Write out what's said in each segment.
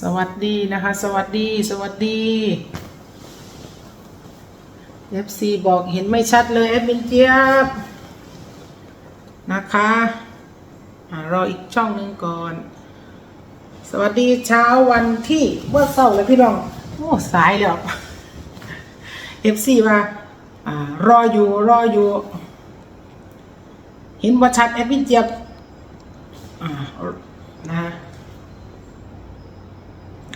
สวัสดีนะคะ สวัสดีสวัสดี FC บอกเห็นไม่ชัดเลยแอดมินเจี๊ยบนะคะอารออีกช่องหนึ่งก่อน สวัสดีเช้าวันที่ว่าเศร้าเลยพี่น้อง โอ้สายแล้ว FC ว่าอ่ารออยู่รออยู่ เห็นว่าชัดแอดมินเจี๊ยบอ่านะ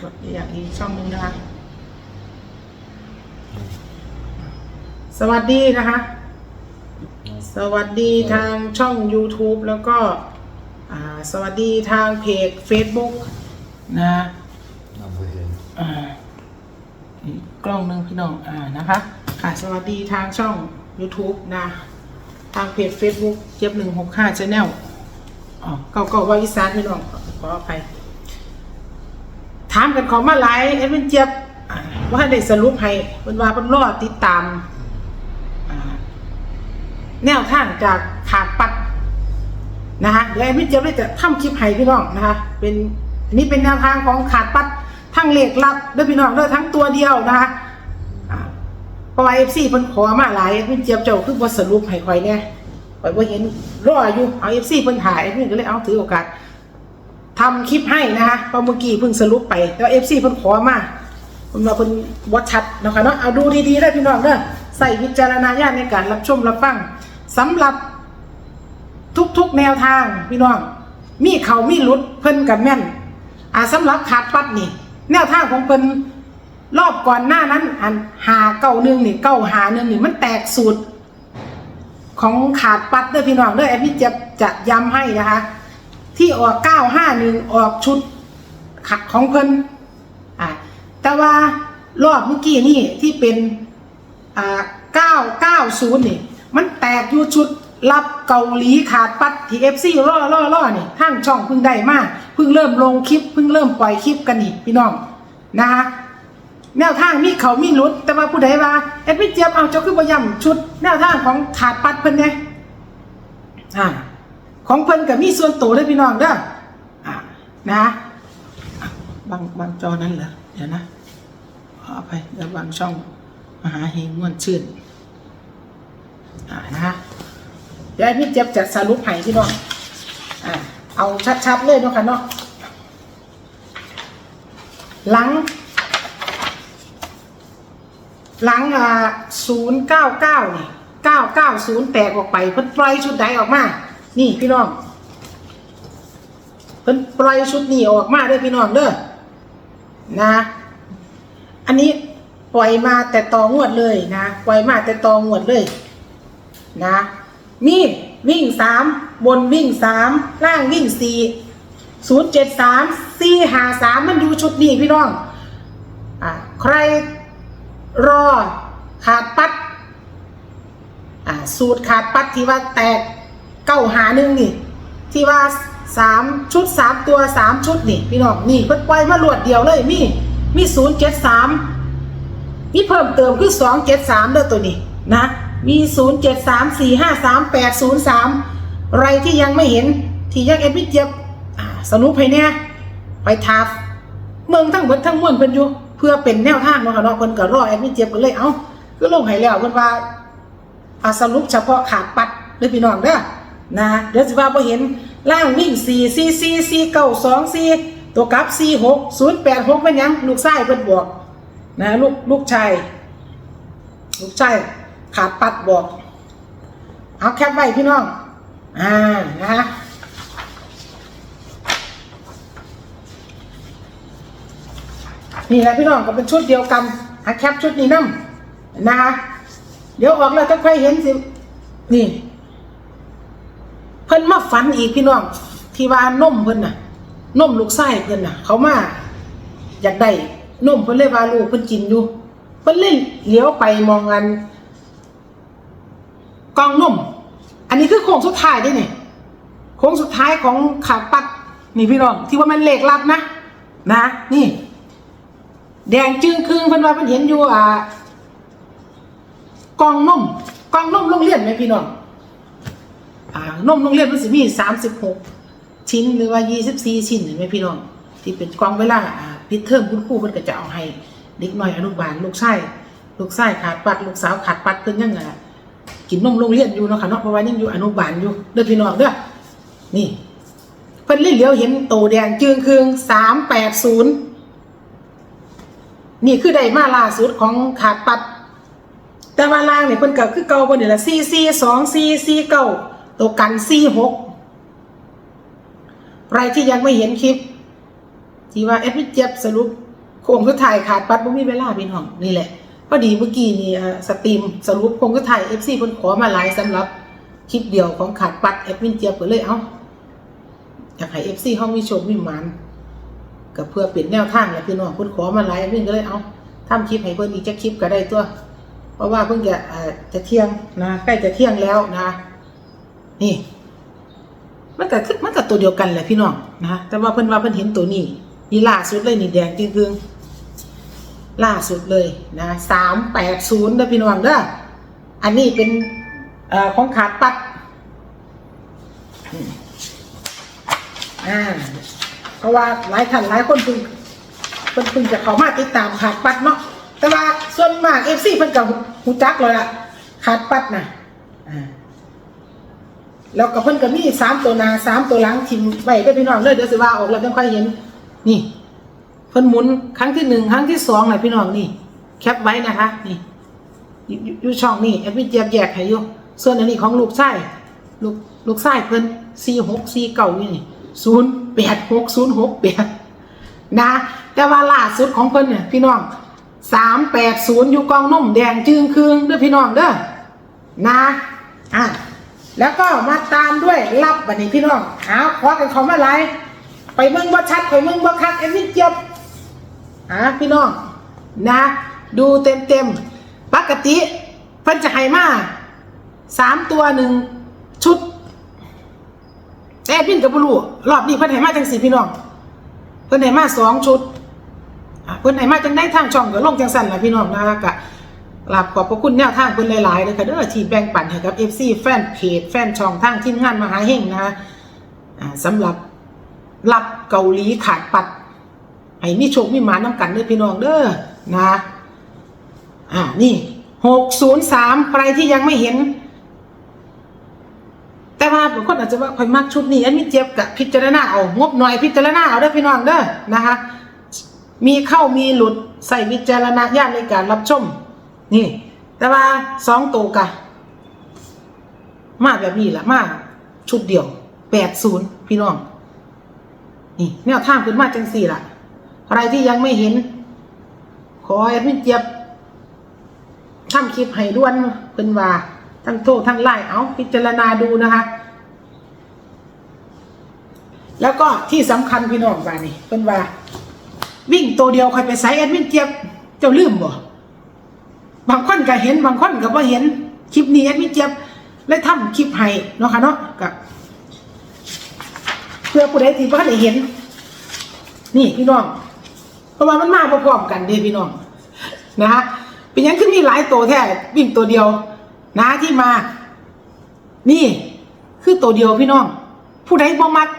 กดอยากอีกช่องหนึ่งนะคะ สวัสดีนะคะ สวัสดีทางช่อง YouTube แล้วก็สวัสดีทางเพจ Facebook นะกล้องนึงพี่น้องอ่านะคะค่ะสวัสดีทางช่อง YouTube นะ ทางเพจ Facebook เจี๊ยบหนึ่งหกห้าชาแนลอ๋อเก่าเก่าว่าอีสานพี่น้องขออภัย ถามกันของมาหลายเอ็ดวินเจี๊ยบว่าได้สรุปให้เพิ่นว่าเพิ่นรอติดตามแนวทางจากขาดปัดนะคะเดี๋ยวเอ็ดวินเจี๊ยบได้จะทำคลิปให้พี่น้องนะคะ เป็นอันนี้เป็นแนวทางของขาดปัดทั้งเลขลับเด้วยพี่น้องเด้วยทั้งตัวเดียวนะคะอ่าเพราะว่าเอฟซีเพิ่นขอมาหลายเอ็ดวินเจี๊ยบเจ้าคือบ่สรุปให้ข่อยแน่ข่อยบ่เห็นรออยู่เอาเอฟซีเพิ่นถ่ายเอ็ดวินก็เลยเอาถือโอกาส ทำคลิปให้นะคะเพราะเมื่อกี้เพิ่งสรุปไปแล้วเอฟซีเพิ่นขอมาเพิ่นว่าเพิ่นวัดชัดนะคะเนาะเอาดูดีๆได้พี่น้องเด้อใส่วิจารณญาณในการรับชมรับฟังสำหรับทุกๆแนวทางพี่น้อง มีเขามีหลุดเพิ่นกับแม่นอ่าสำหรับขาดปัดนี่ แนวทางของเพิ่นรอบก่อนหน้านั้นอันหาเก้าหนึ่งนี่เก้าหาหนึ่งนี่มันแตกสูตร ของขาดปัดเด้อพี่น้องเด้อแอดมินจะจะย้ำให้นะคะ ที่ออก951ออกชุดขัดของเพิ่นอ่าแต่ว่ารอบเมื่อกี้นี่ที่เป็นอ่า990นี่มันแตกอยู่ชุดรับเกาหลีขาดปัดที่ FC ล่อล่อล่อนี่ทางช่องเพิ่งได้มากเพิ่งเริ่มลงคลิปเพิ่งเริ่มปล่อยคลิปกันนี่พี่น้องนะคะแนวทางมีเขามีลุดแต่ว่าผู้ใดว่าเอ็ดมิเจียบเอาเจ้าคือบ่ย่ำชุด แนวทางของขาดปัดเพิ่นเนี่ยอ่า ของเพิ่นกับมีส่วนตัวด้วยพี่น้องเด้ออ่านะอะบางบางจอนั้นเหรอเดี๋ยวนะขอไปเดี๋ยวบางช่องมหาเฮงม่วนชื่นอ่านะฮะเดี๋ยวพี่เจ็บจะสรุปให้พี่น้องอ่าเอาชัดๆเลยเนาะค่ะเนาะหลัง หลังอ่าศูนย์เก้าเก้านี่เก้าเก้าศูนย์แตกออกไปเพิ่นปล่อยชุดใดออกมา นี่พี่น้องเพิ่นปล่อยชุดนี้ออกมาเด้อพี่น้องเด้อนะ อันนี้ปล่อยมาแต่ตองวดเลยนะปล่อยมาแต่ตองวดเลย นะมีดวิ่งสามบนวิ่งสามล่างวิ่งสี่ศูนย์เจ็ดสามสี่หาสามมันดูชุดนี้พี่น้องอ่าใครรอขาดปัดอ่าสูตรขาดปัดที่ว่าแตก เก้าหาหนึ่งนี่ ที่ว่าสามชุดสามตัวสามชุดนี่ พี่น้องนี่เพิ่นปล่อยมาลวดเดียวเลยมีมีศูนย์เจ็ดสามมีเพิ่มเติมคือสองเจ็ดสามเด้อตัวนี้นะมีศูนย์เจ็ดสามสี่ห้าสามแปดศูนย์สามไรที่ยังไม่เห็นที่ยังเอ็ดมิเจ็บสรุปให้เนี่ยไปทับเมืองทั้งหมดทั้งมวลเพิ่นอยู่เพื่อเป็นแนวทางเนาะค่ะเนาะเพิ่นก็รอแอดมิเจ็บก็เลยเอ้าคือลงให้แล้วเพิ่นว่าอาสรุปเฉพาะขาปัดเด้อพี่น้องเด้อ นะเดี๋ยวสิว่าบ่เห็นล่างวิ่ง4 4 4 4 9 2 4ตัวกลับ4 6 0 8 6เป็นยังลูกชายเพิ่นบอกนะลูกลูกชายลูกชายขาดปัดบอก เอาแคปไว้พี่น้อง อ่านะฮะนี่แหละพี่น้องก็เป็นชุดเดียวกันหาแคปชุดนี้นํนะคะเดี๋ยวออกแล้วจะค่อยเห็นสิ นี่ พิ่นมาฝันอีกพี่น้อง ที่ว่านมเพิ่นน่ะนมลูกไส้เพิ่นน่ะ เขามาอยากได้นมเพิ่นเลยว่าลูกเพิ่นกินอยู่เพิ่นเล่นเลียวไปมองกันกองนม อันนี้คือโค้งสุดท้ายเด้เนี่ยโค้งสุดท้ายของขาปัดนี่พี่น้อง ที่ว่ามันเหลขลับนะนะนี่ แดงจึงครึ่งเพิ่นว่าเพิ่นเห็นอยู่อ่ากองนมกองนมโรงเรียนไหมพี่น้อง อ่านมโรงเรียนมันสิมีสามสิบหกชิ้นหรือว่ายี่สิบสี่ชิ้นเห็นไหมพี่น้องที่เป็นกองเวลาอ่าปิดเทอมคุณครูเพิ่นก็จะเอาให้เด็กน้อยอนุบาลลูกชายลูกชายขาดปัดลูกสาวขาดปัดเพิ่นยังไงกินนมโรงเรียนอยู่เนาะค่ะเนาะเพราะว่ายังอยู่อนุบาลอยู่เด้อพี่น้องเด้อนี่เพิ่นเลยเหลียวเห็นโตแดงจึงคืองสามแปดศูนย์นี่คือได้มาล่าสุดของขาดปัด แต่ว่าล่างเนี่ยเพิ่นก็คือเก่าเพิ่นนี่ละสี่สี่สองสี่สี่เก้า ตัวกันสี่หกใครที่ยังไม่เห็นคลิป ที่ว่าแอดมินเจ็บสรุปโครงสุดท้ายขาดปัดบ่มีเวลาพี่น้องนี่แหละพอดีเมื่อกี้นี่สตรีมสรุปโครงสุดท้าย FC เพิ่นขอมาหลายสำหรับคลิปเดียวของขาดปัดแอดมินเจ็บก็เลยเอ้าอยากให้เอฟซีเขามีโชคมีมันก็เพื่อเปลี่ยนแนวทางแหละพี่น้องเพิ่นขอมาหลายเพิ่นก็เลยเอา้าทำคลิปให้เพิ่อนอีกจะคลิปก็ได้ตัว เพราะว่าเพิ่งจะจะเที่ยงนะใกล้จะเที่ยงแล้วนะ นี่ มันก็คือมันก็ตัวเดียวกันแหละพี่น้องนะแต่ว่าเพิ่นว่าเพิ่นเห็นตัวนี้นี่ล่าสุดเลยนี่แดงจริงๆล่าสุดเลยนะสามแปดศูนย์นะพี่น้องเด้ออันนี้เป็นเอ่อของขาดปัดอ่าเพราะว่าหลายท่านหลายคนเพิ่งเพิ่งเพิ่งจะเข้ามาติดตามขาดปัดเนาะแต่ว่าส่วนมากเอฟซีเพิ่นกับหูจักเลยล่ะขาดปัดนะอ่า แล้วก็เพิ่นก็มีสามตัวนาสามตัวหลังทิมไว้ได้พี่น้องเลยเดี๋ยวสิว่าออกแล้วจะค่อยเห็น นี่ เพิ่นหมุนครั้งที่หนึ่งครั้งที่สองเลยพี่น้องนี่ แคปไว้นะคะ นี่อยู่อยอยู่ช่องนี่แอดมินเจียบแยกให้อยู่ส่วนอันนี้ของลูกชายลูกลูกชายเพิ่นสี่หกสี่เก้านี่ศูนย์แปดหกศูนย์หกแปดนะ แต่ว่าล่าสุดของเพิ่นเนี่ยพี่น้องสามแปดศูนย์อยู่กองนุ่มแดงจึงคืงเด้อพี่น้องเด้อนะอะ แล้วก็มาตามด้วยรับบันนี้พี่น้องหาขอกันเขามาไลายไปเมืองบ่าชัดไปเมืองบ่าคักแอดมินเจียบหาพี่น้องนะ ดูเต็มเต็มปกติเพิ่นจะให้มาสามตัวหนึ่งชุดแต่พินกับบุลูรอบนี้เพิ่นให้มาจังสี่พี่น้อง เพิ่นให้มาสองชุดเพิ่นให้มาจังได้ทางช่องก็ลงจังสั่นละพี่น้องนะคะกะ กราบขอบพระคุณแนวทางเพิ่นหลายๆเลยค่ะเด้อที่แบ่งปันให้กับ FC แฟนเพจแฟนช่องทางทีมงานมหาเฮงนะคะอ่าสำหรับรับเกาหลีขาดปัดให้มีโชคมีหมาน้ำกันเด้อพี่น้องเด้อนะอ่านี่หกศูนย์สามใครที่ยังไม่เห็น แต่ว่าบางคนอาจจะว่าคอยมักชุดนี้อันนี้เจ็บกับพิจารณาเอางบหน่อยพิจารณาเอาเด้อพี่น้องเด้อนะคะมีเข้ามีหลุดใส่วิจารณญาณในการรับชม นี่ แต่ว่าสองตัวกะ มาแบบนี้แหละมาชุดเดียวแปดศูนย์พี่น้อง นี่แนวทางเป็นมาจังสี่ล่ะใครที่ยังไม่เห็น ขอแอดมินเจี๊ยบทำคลิปให้ด้วนเพิ่นว่า ทั้งโทรทั้งไลน์เอาพิจารณาดูนะคะ แล้วก็ที่สำคัญพี่น้องว่านี่เพิ่นว่า วิ่งตัวเดียวใครไปใส่แอดมินเจี๊ยบเจ้าลืมบ่ บางคนก็เห็นบางคนก็บ่เห็นคลิปนี้แอดมินเจี๊ยบเลยทำคลิปให้เนาะค่ะเนาะกับเพื่อผู้ใดที่บ่ได้เห็น นี่พี่น้อง เพราะว่ามันมาพร้อมๆกันเด้พี่น้องนะฮะเป็นยังขึ้นมีหลายตัวแท้วิ่งตัวเดียว นะที่มา นี่ คือตัวเดียวพี่น้อง ผู้ใดบ่มัก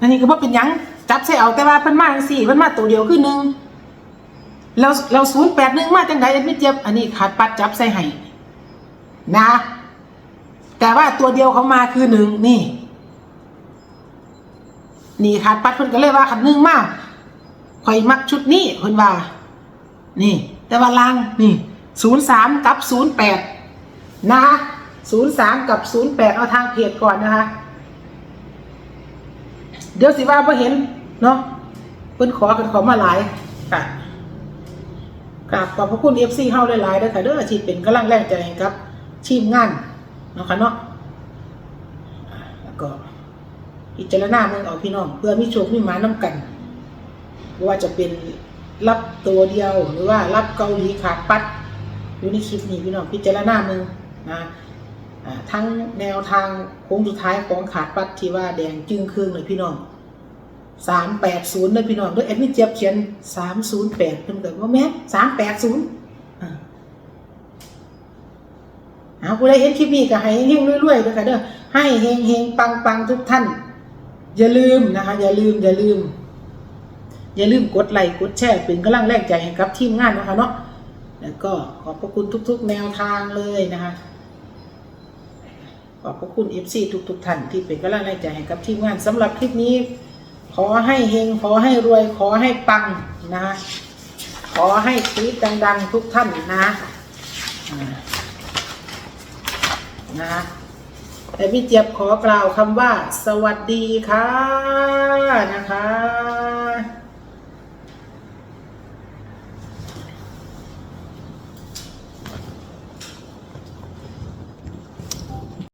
อันนี้ก็บ่เป็นยังจับใส่เอาแต่ว่าเพิ่นมาจังซี่เพิ่นมาตัวเดียวคือหนึ่ง เราเราศูนย์แปดหนึ่งมาจังไดเอ็ดมิเจ็บอันนี้ขาดปัดจับใส่ให้นะ แต่ว่าตัวเดียวเขามาคือหนึ่งนี่ นี่ขาดปัดเพิ่นก็เลยว่าขันหนึ่งมาข่อยมักชุดนี้เพิ่นว่า นี่ แต่ว่าลางนี่ศูนย์สามกับศูนย์แปดนะคะศูนย์สามกับศูนย์แปดเอาทางเพจก่อนนะคะ เดี๋ยวสิว่าพอเห็น เนาะเพิ่นขอกันขอมาหลายค่ะ กราบขอบพระคุณเอฟซีเฮาหลายๆเด้ค่ะเด้อที่เป็นกำลังแรงใจครับทีมงานเนาะค่ะเนาะแล้วก็พิจารณาเมืองเอาพี่น้อง เพื่อมีโชคมีหมาน้ำกันว่าจะเป็นรับตัวเดียวหรือว่ารับเกาหลีขาดปัดอยู่ในคลิปนี้พี่น้องพิจารณาเมึงนะทั้งแนวทางโค้งสุดท้ายของขาดปัดที่ว่าแดงจึงครึ่งเลยพี่น้อง สามแปดศูนย์เลยพี่น้องด้วยแอดมิเจี๊ยบเขียนสามศูนย์แปดเพิ่นก็ว่าแม่สามแปดศูนย์เอาผู้ใดเห็นคลิปนี้ก็ให้เฮงๆรวยๆด้วยค่ะเด้อให้เฮงๆปังๆทุกท่าน อย่าลืมนะคะ อย่าลืม อย่าลืม อย่าลืมกดไลค์กดแชร์เป็นกำลังแรงใจให้กับทีมงานนะคะเนาะแล้วก็ขอบพระคุณทุก ๆ แนวทางเลยนะคะขอบพระคุณ FC ทุกๆท่านที่เป็นกำลังแรงใจให้กับทีมงานสำหรับคลิปนี้ ขอให้เฮงขอให้รวย ขอให้ปังนะขอให้คลิดัง ๆ ทุกท่านนะนะแต่พี่เจี๊ยบขอกล่าวคำว่า สวัสดีค่ะนะคะ